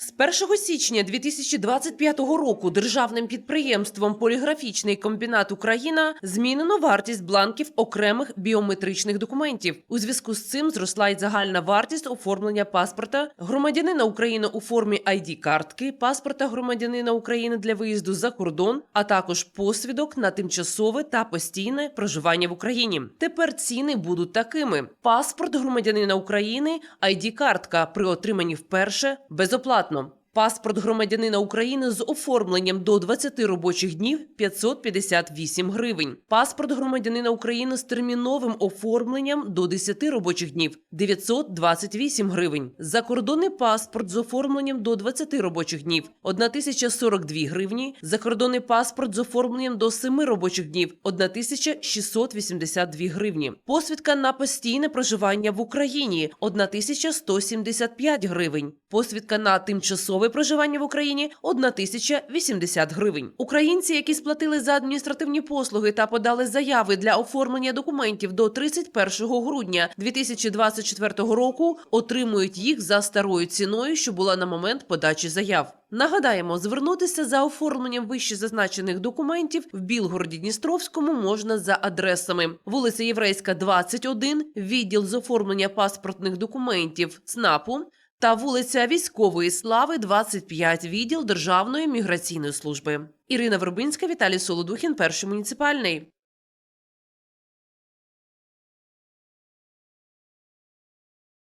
З 1 січня 2025 року державним підприємством Поліграфічний комбінат Україна змінено вартість бланків окремих біометричних документів. У зв'язку з цим зросла й загальна вартість оформлення паспорта громадянина України у формі id картки паспорта громадянина України для виїзду за кордон, а також посвідок на тимчасове та постійне проживання в Україні. Тепер ціни будуть такими: паспорт громадянина України, id картка при отриманні вперше безоплатно. Паспорт громадянина України з оформленням до 20 робочих днів 558 гривень. Паспорт громадянина України з терміновим оформленням до 10 робочих днів 928 гривень. Закордонний паспорт з оформленням до 20 робочих днів 1042 гривні. Закордонний паспорт з оформленням до 7 робочих днів 1682 гривні. Посвідка на постійне проживання в Україні 1175 гривень. Посвідка на тимчасове проживання в Україні 1080 гривень. Українці, які сплатили за адміністративні послуги та подали заяви для оформлення документів до 31 грудня 2024 року, отримують їх за старою ціною, що була на момент подачі заяв. Нагадаємо, звернутися за оформленням вище зазначених документів в Білгороді Дністровському можна за адресами: вулиця Єврейська, 21, відділ з оформлення паспортних документів ЦНАПу та вулиця Військової Слави, 25, відділ Державної міграційної служби. Ірина Вербинська, Віталій Солодухін, перший муніципальний.